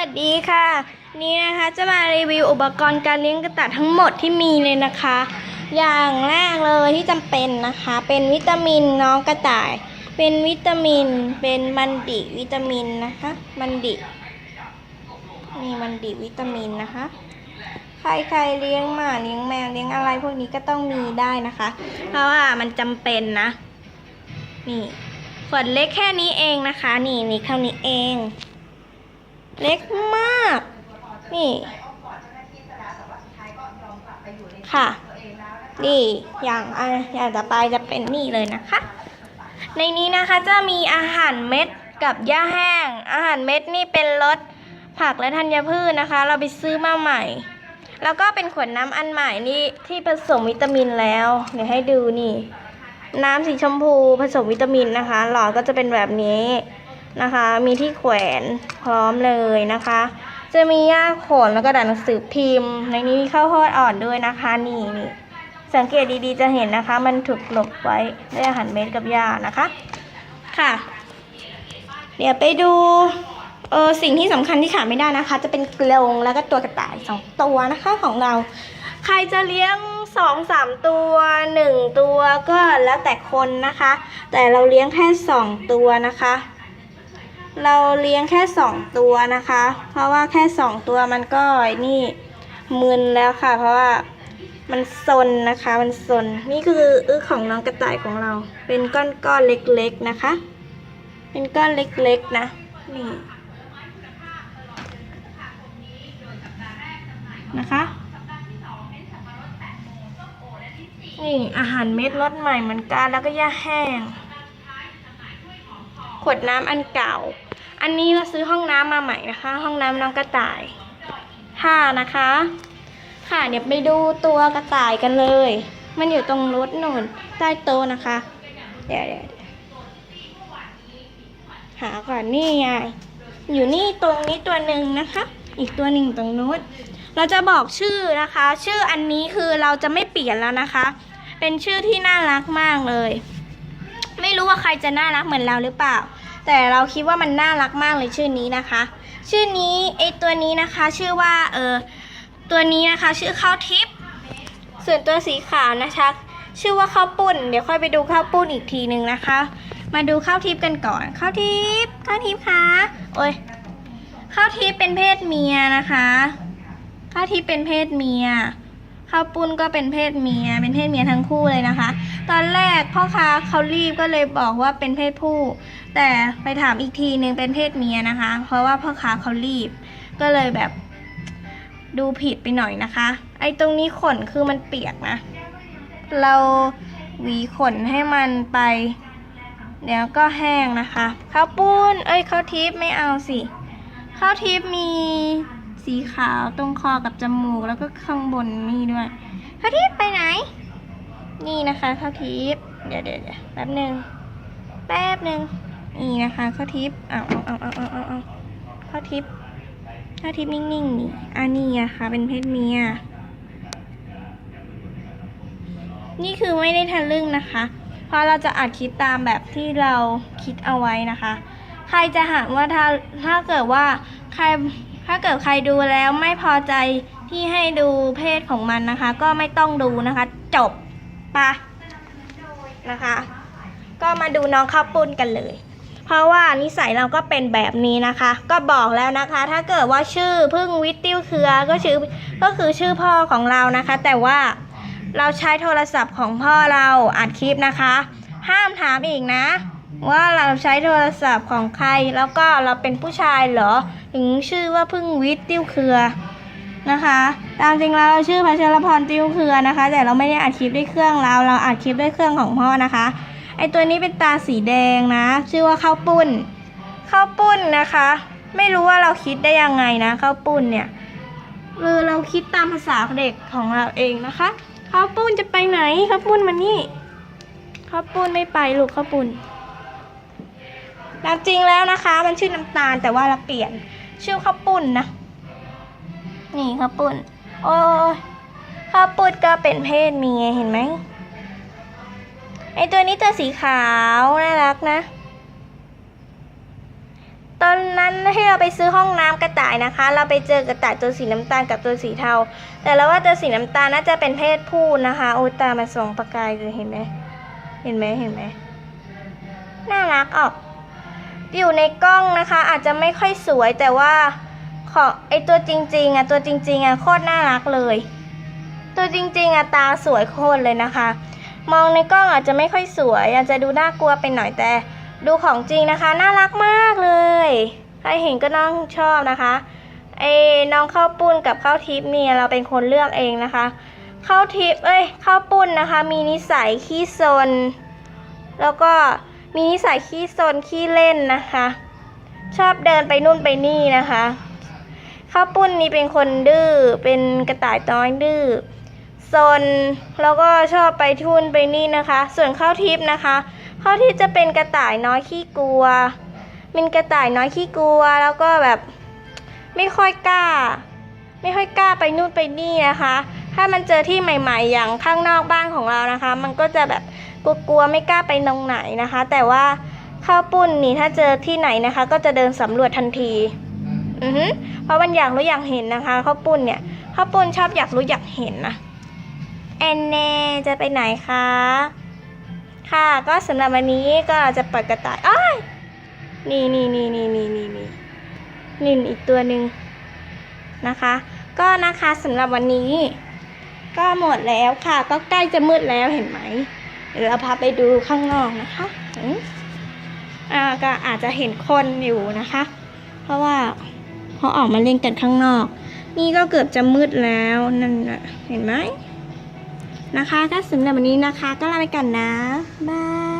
วัสดีค่ะ นี่นะคะจะมารีวิวอุปกรณ์การเลี้ยงกระต่ายทั้งหมดที่มีเลยนะคะ อย่างแรกเลยที่จำเป็นนะคะ เป็นวิตามินน้องกระต่าย เป็นวิตามิน เป็นมันดิวิตามินนะคะมันดินี่มันดิวิตามินนะคะ ใครใครเลี้ยงหมาเลี้ยงแมวเลี้ยงอะไรพวกนี้ก็ต้องมีได้นะคะ เพราะว่ามันจำเป็นนะ นี่ขวดเล็กแค่นี้เองนะคะ นี่นี่เท่านี้เอง เล็กมาก นี่ค่ะ นี่อย่างออย่างต่อไปจะเป็นนี่เลยนะคะ ในนี้นะคะจะมีอาหารเม็ดกับหญ้าแห้ง อาหารเม็ดนี่เป็นรสผักและธัญพืชนะคะ เราไปซื้อมาใหม่ แล้วก็เป็นขวดน้ำอันใหม่นี่ที่ผสมวิตามินแล้ว เดี๋ยวให้ดูนี่ น้ำสีชมพูผสมวิตามินนะคะ หลอดก็จะเป็นแบบนี้ นะคะ มีที่แขวนพร้อมเลยนะคะ จะมีหญ้าขนแล้วก็ด่านหนังสือพิมพ์ ในนี้มีข้าวโพดอ่อนด้วยนะคะนี่นี่สังเกตดีๆจะเห็นนะคะ มันถูกหลบไว้ด้วยอาหารเม็ดกับหญ้านะคะค่ะ เดี๋ยวไปดูเออสิ่งที่สำคัญที่ขาดไม่ได้นะคะ จะเป็นกรงแล้วก็ตัวกระต่ายสองตัวนะคะของเรา ใครจะเลี้ยงสองสามตัวหนึ่งตัวก็แล้วแต่คนนะคะ แต่เราเลี้ยงแค่สองตัวนะคะ เราเลี้ยงแค่สองตัวนะคะ เพราะว่าแค่สองตัวมันก็นี่มึนแล้วค่ะ เพราะว่ามันซนนะคะ มันซน นี่คืออึของน้องกระต่ายของเรา เป็นก้อนๆเล็กๆนะคะ เป็นก้อนเล็กๆนะ นี่นะคะ นี่อาหารเม็ดรสใหม่เหมือนกันแล้วก็ย่าแห้ง ขวดน้ำอันเก่า อันนี้เราซื้อห้องน้ำมาใหม่นะคะ ห้องน้ำน้องกระต่ายค่ะนะคะ ค่ะเดี๋ยวไปดูตัวกระต่ายกันเลย มันอยู่ตรงรถหนุนใต้โต๊ะนะคะเดี๋ยวเดี๋ยวเดี๋ยวหาก่อนนี่ไงอยู่นี่ตรงนี้ตัวหนึ่งนะคะ อีกตัวหนึ่งตรงนู้นเราจะบอกชื่อนะคะ ชื่ออันนี้คือเราจะไม่เปลี่ยนแล้วนะคะ เป็นชื่อที่น่ารักมากเลย ไม่รู้ว่าใครจะน่ารักเหมือนเราหรือเปล่า แต่เราคิดว่ามันน่ารักมากเลยชื่อนี้นะคะ ชื่อนี้ไอตัวนี้นะคะชื่อว่าเออตัวนี้นะคะชื่อข้าวทิพย์ส่วนตัวสีขาวนะคะ ชื่อว่าข้าวปุ้น เดี๋ยวค่อยไปดูข้าวปุ้นอีกทีหนึ่งนะคะ มาดูข้าวทิพย์กันก่อนข้าวทิพย์ข้าวทิพย์คะโอ้ยข้าวทิพย์เป็นเพศเมียนะคะข้าวทิพย์เป็นเพศเมียข้าวปุ้นก็เป็นเพศเมีย เป็นเพศเมียทั้งคู่เลยนะคะ ตอนแรกพ่อค้าเขารีบก็เลยบอกว่าเป็นเพศผู้ แต่ไปถามอีกทีนึงเป็นเพศเมียนะคะ เพราะว่าพ่อค้าเขารีบ ก็เลยแบบดูผิดไปหน่อยนะคะ ไอ้ตรงนี้ขนคือมันเปียกนะ เราหวีขนให้มันไป เดี๋ยวก็แห้งนะคะข้าวปุ้น เอ้ยข้าวทิพย์ไม่เอาสิข้าวทิพย์มีสีขาวตรงคอกับจมูกแล้วก็ข้างบนนี่ด้วยข้าวทิพย์ไปไหน นี่นะคะข้าวทิพย์เดี๋ยวเดี๋ยวเดี๋ยวแป๊บหนึ่งแป๊บหนึ่งนี่นะคะข้าวทิพย์เอาเอาเอาเอาเอาเอาเอาข้าวทิพย์ข้าวทิพย์นิ่งๆนี่อันนี้อะคะเป็นเพศเมีย นี่คือไม่ได้ทะลึ่งนะคะ เพราะเราจะอัดคลิปตามแบบที่เราคิดเอาไว้นะคะ ใครจะหาว่าถ้าถ้าเกิดว่าใครถ้าเกิดใครดูแล้วไม่พอใจที่ให้ดูเพศของมันนะคะ ก็ไม่ต้องดูนะคะ จบ ปะนะคะ ก็มาดูน้องข้าวปุ้นกันเลย เพราะว่านิสัยเราก็เป็นแบบนี้นะคะ ก็บอกแล้วนะคะ ถ้าเกิดว่าชื่อพึ่งวิตติ้วเครือก็ชื่อก็คือชื่อพ่อของเรานะคะ แต่ว่าเราใช้โทรศัพท์ของพ่อเราอัดคลิปนะคะ ห้ามถามอีกนะ ว่าเราใช้โทรศัพท์ของใครแล้วก็เราเป็นผู้ชายเหรอ ถึงชื่อว่าพึ่งวิทติ้วเครือนะคะ ตามจริงแล้วเราชื่อพัชรพรติ้วเครือนะคะ แต่เราไม่ได้อัดคลิปด้วยเครื่องเราเราอัดคลิปด้วยเครื่องของพ่อนะคะ ไอตัวนี้เป็นตาสีแดงนะ ชื่อว่าข้าวปุ้นข้าวปุ้นนะคะ ไม่รู้ว่าเราคิดได้ยังไงนะข้าวปุ้นเนี่ยเออเราคิดตามภาษาเด็กของเราเองนะคะข้าวปุ้นจะไปไหนข้าวปุ้นมานี่ข้าวปุ้นไม่ไปลูกข้าวปุ้นตามจริงแล้วนะคะ มันชื่อน้ำตาลแต่ว่าเราเปลี่ยนชื่อข้าวปุ้นนะนี่ข้าวปุ้น โอ้ยข้าวปุ้นก็เป็นเพศเมียเห็นไหมไอตัวนี้ตัวสีขาว น่ารักนะ ตอนนั้นที่เราไปซื้อห้องน้ำกระต่ายนะคะ เราไปเจอกระต่ายตัวสีน้ำตาลกับตัวสีเทา แต่เราว่าตัวสีน้ำตาลน่าจะเป็นเพศผู้นะคะ โอ้ยตามันส่องประกายเลยเห็นไหมเห็นไหมเห็นไหมน่ารักออกอยู่ในกล้องนะคะ อาจจะไม่ค่อยสวยแต่ว่า ขอไอตัวจริงๆอะตัวจริงๆอะโคตรน่ารักเลย ตัวจริงๆอะตาสวยโคตรเลยนะคะ มองในกล้องอาจจะไม่ค่อยสวยอาจจะดูน่ากลัวไปหน่อยแต่ ดูของจริงนะคะ น่ารักมากเลย ใครเห็นก็น้องชอบนะคะไอ้น้องข้าวปุ้นกับข้าวทิพย์เนี่ยเราเป็นคนเลือกเองนะคะข้าวทิพย์เอ้ยข้าวปุ้นนะคะ มีนิสัยขี้ซน แล้วก็มีนิสัยขี้ซนขี้เล่นนะคะ ชอบเดินไปนู่นไปนี่นะคะ ข้าวปุ้นนี่เป็นคนดื้อ เป็นกระต่ายน้อยดื้อซนแล้วก็ชอบไปทุ่นไปนี่นะคะ ส่วนข้าวทิพย์นะคะ ข้าวทิพย์จะเป็นกระต่ายน้อยขี้กลัว เป็นกระต่ายน้อยขี้กลัว แล้วก็แบบไม่ค่อยกล้า ไม่ค่อยกล้าไปนู่นไปนี่นะคะ ถ้ามันเจอที่ใหม่ ๆ อย่างข้างนอกบ้านของเรานะคะ มันก็จะแบบกลัวๆไม่กล้าไปตรงไหนนะคะ แต่ว่าข้าวปุ้นนี่ถ้าเจอที่ไหนนะคะ ก็จะเดินสำรวจทันที อือฮึเพราะมันอยากรู้อยากเห็นนะคะข้าวปุ้นเนี่ยข้าวปุ้นชอบอยากรู้อยากเห็นนะแอนแน่จะไปไหนคะ ค่ะ ก็สำหรับวันนี้ก็จะปล่อยกระต่ายอ้ายนี่นี่นี่นี่นี่นี่นี่นี่อีกตัวหนึ่งนะคะ ก็นะคะสำหรับวันนี้ ก็หมดแล้วค่ะ ก็ใกล้จะมืดแล้วเห็นไหมเดี๋ยวเราพาไปดูข้างนอกนะคะอืมอ่าก็อาจจะเห็นคนอยู่นะคะ เขาออกมาเล่นกันข้างนอก นี่ก็เกือบจะมืดแล้วนั่นนะเห็นไหมนะคะก็สำหรับวันนี้นะคะก็ลาไปก่อนนะบาย